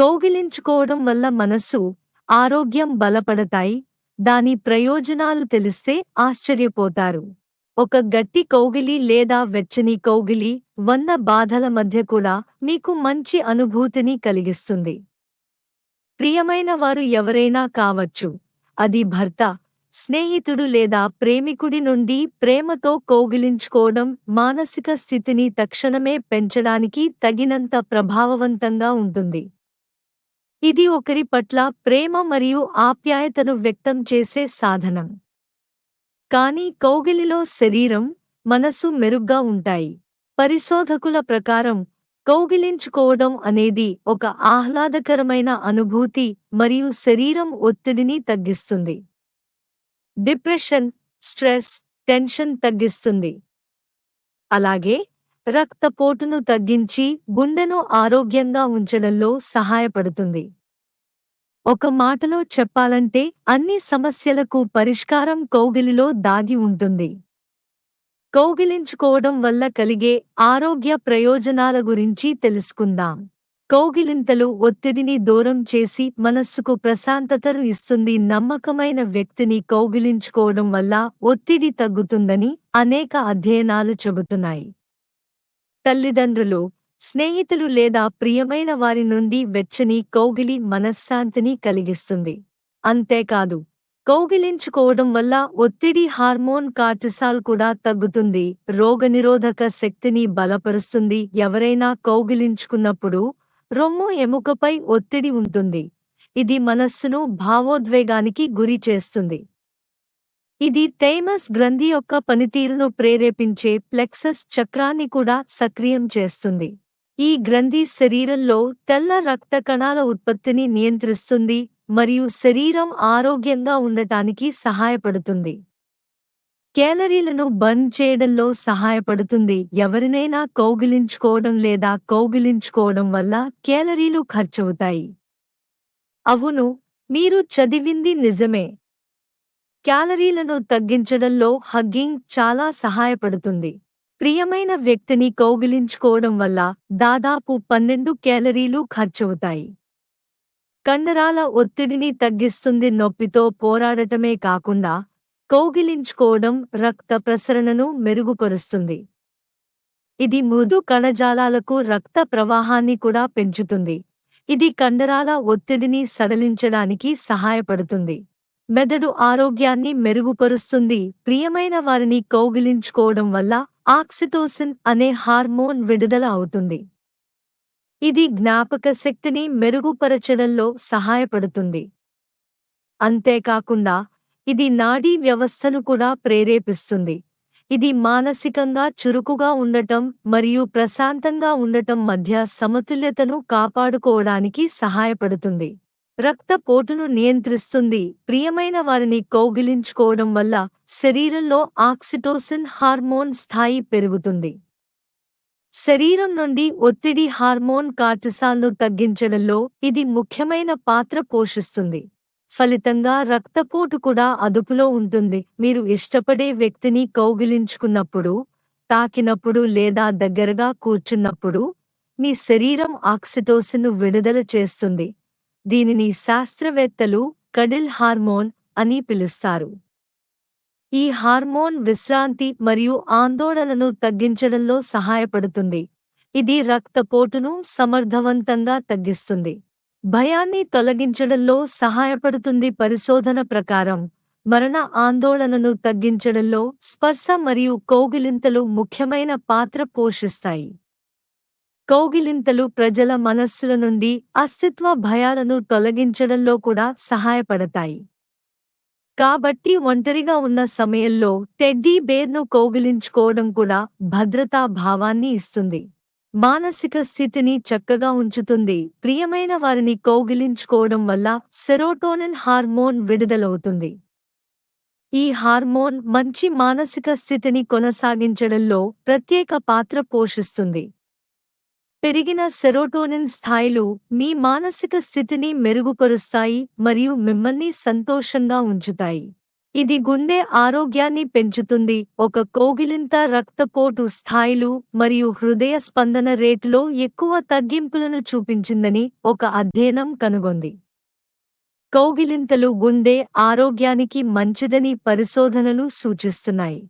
కౌగిలించుకోవడం వల్ల మనస్సు ఆరోగ్యం బలపడతాయి. దాని ప్రయోజనాలు తెలిస్తే ఆశ్చర్యపోతారు. ఒక గట్టి కౌగిలి లేదా వెచ్చని కౌగిలి వంద బాధల మధ్య కూడా మీకు మంచి అనుభూతిని కలిగిస్తుంది. ప్రియమైన వారు ఎవరైనా కావచ్చు. అది భర్త స్నేహితుడు లేదా ప్రేమికుడి నుండి ప్రేమతో కౌగిలించుకోవడం మానసిక స్థితిని తక్షణమే పెంచడానికి తగినంత ప్రభావవంతంగా ఉంటుంది. ఇది ఒకరి పట్ల ప్రేమ మరియు ఆప్యాయతను వ్యక్తం చేసే సాధనం. కానీ కౌగిలిలో శరీరం మనసు మెరుగ్గా ఉంటాయి. పరిశోధకుల ప్రకారం కౌగిలించుకోవడం అనేది ఒక ఆహ్లాదకరమైన అనుభూతి మరియు శరీరం ఒత్తిడిని తగ్గిస్తుంది. డిప్రెషన్ స్ట్రెస్ టెన్షన్ తగ్గిస్తుంది. అలాగే రక్తపోటును తగ్గించి గుండెను ఆరోగ్యంగా ఉంచడంలో సహాయపడుతుంది. ఒక మాటలో చెప్పాలంటే అన్ని సమస్యలకు పరిష్కారం కౌగిలిలో దాగి ఉంటుంది. కౌగిలించుకోవడం వల్ల కలిగే ఆరోగ్య ప్రయోజనాల గురించి తెలుసుకుందాం. కౌగిలింతలు ఒత్తిడిని దూరం చేసి మనస్సుకు ప్రశాంతతను ఇస్తుంది. నమ్మకమైన వ్యక్తిని కౌగిలించుకోవడం వల్ల ఒత్తిడి తగ్గుతుందని అనేక అధ్యయనాలు చెబుతున్నాయి. తల్లిదండ్రులు స్నేహితులు లేదా ప్రియమైన వారి నుండి వెచ్చని కౌగిలి మనశ్శాంతిని కలిగిస్తుంది. అంతేకాదు కౌగిలించుకోవడం వల్ల ఒత్తిడి హార్మోన్ కార్టిసాల్ కూడా తగ్గుతుంది. రోగనిరోధక శక్తిని బలపరుస్తుంది. ఎవరైనా కౌగిలించుకున్నప్పుడు రొమ్ము ఎముకపై ఒత్తిడి ఉంటుంది. ఇది మనస్సును భావోద్వేగానికి గురి చేస్తుంది. ఇది థైమస్ గ్రంథి యొక్క పనితీరును ప్రేరేపించే ప్లెక్సస్ చక్రాన్ని కూడా సక్రియం చేస్తుంది. ఈ గ్రంథి శరీరంలో తెల్ల రక్త కణాల ఉత్పత్తిని నియంత్రిస్తుంది మరియు శరీరం ఆరోగ్యంగా ఉండటానికి సహాయపడుతుంది. కేలరీలను బంద్ చేయడంలో సహాయపడుతుంది. ఎవరినైనా కౌగిలించుకోవడం లేదా కౌగిలించుకోవడం వల్ల కేలరీలు ఖర్చవుతాయి. అవును మీరు చదివింది నిజమే. క్యాలరీలను తగ్గించడంలో హగ్గింగ్ చాలా సహాయపడుతుంది. ప్రియమైన వ్యక్తిని కౌగిలించుకోవడం వల్ల దాదాపు పన్నెండు కేలరీలు ఖర్చవుతాయి. కండరాల ఒత్తిడిని తగ్గిస్తుంది నొప్పితో పోరాడటమే కాకుండా కౌగిలించుకోవడం రక్త ప్రసరణను మెరుగుపరుస్తుంది. ఇది మృదు కణజాలాలకు రక్త ప్రవాహాన్ని కూడా పెంచుతుంది. ఇది కండరాల ఒత్తిడిని సడలించడానికి సహాయపడుతుంది. మెదడు ఆరోగ్యాన్ని మెరుగుపరుస్తుంది. ప్రియమైన వారిని కౌగిలించుకోవడం వల్ల ఆక్సిటోసిన్ అనే హార్మోన్ విడుదల అవుతుంది. ఇది జ్ఞాపక శక్తిని మెరుగుపరచడంలో సహాయపడుతుంది. అంతేకాకుండా ఇది నాడీ వ్యవస్థను కూడా ప్రేరేపిస్తుంది. ఇది మానసికంగా చురుకుగా ఉండటం మరియు ప్రశాంతంగా ఉండటం మధ్య సమతుల్యతను కాపాడుకోవడానికి సహాయపడుతుంది. రక్తపోటును నియంత్రిస్తుంది. ప్రియమైన వారిని కౌగిలించుకోవడం వల్ల శరీరంలో ఆక్సిటోసిన్ హార్మోన్ స్థాయి పెరుగుతుంది. శరీరం నుండి ఒత్తిడి హార్మోన్ కార్టిసాల్ను తగ్గించడంలో ఇది ముఖ్యమైన పాత్ర పోషిస్తుంది. ఫలితంగా రక్తపోటు కూడా అదుపులో ఉంటుంది. మీరు ఇష్టపడే వ్యక్తిని కౌగిలించుకున్నప్పుడు తాకినప్పుడు లేదా దగ్గరగా కూర్చున్నప్పుడు మీ శరీరం ఆక్సిటోసిన్ను విడుదల చేస్తుంది. దీనిని శాస్త్రవేత్తలు కడిల్ హార్మోన్ అని పిలుస్తారు. ఈ హార్మోన్ విశ్రాంతి మరియు ఆందోళనను తగ్గించడంలో సహాయపడుతుంది. ఇది రక్తపోటును సమర్థవంతంగా తగ్గిస్తుంది. భయాన్ని తొలగించడంలో సహాయపడుతుంది పరిశోధన ప్రకారం. మరణ ఆందోళనను తగ్గించడంలో స్పర్శ మరియు కౌగిలింతలు ముఖ్యమైన పాత్ర పోషిస్తాయి. కౌగిలింతలు ప్రజల మనస్సుల నుండి అస్తిత్వ భయాలను తొలగించడంలో కూడా సహాయపడతాయి. కాబట్టి ఒంటరిగా ఉన్న సమయంలో టెడ్డీ బేర్ను కౌగిలించుకోవడం కూడా భద్రతా భావాన్ని ఇస్తుంది. మానసిక స్థితిని చక్కగా ఉంచుతుంది. ప్రియమైన వారిని కౌగిలించుకోవడం వల్ల సెరోటోనిన్ హార్మోన్ విడుదలవుతుంది. ఈ హార్మోన్ మంచి మానసిక స్థితిని కొనసాగించడంలో ప్రత్యేక పాత్ర పోషిస్తుంది. పెరిగిన సెరోటోనిన్ స్థాయిలు మీ మానసిక స్థితిని మెరుగుపరుస్తాయి మరియు మిమ్మల్ని సంతోషంగా ఉంచుతాయి. ఇది గుండె ఆరోగ్యాన్ని పెంచుతుంది. ఒక కోగిలింత రక్తపోటు స్థాయిలు మరియు హృదయ స్పందన రేటులో ఎక్కువ తగ్గింపులను చూపించిందని ఒక అధ్యయనం కనుగొంది. కౌగిలింతలు గుండె ఆరోగ్యానికి మంచిదని పరిశోధనలు సూచిస్తున్నాయి.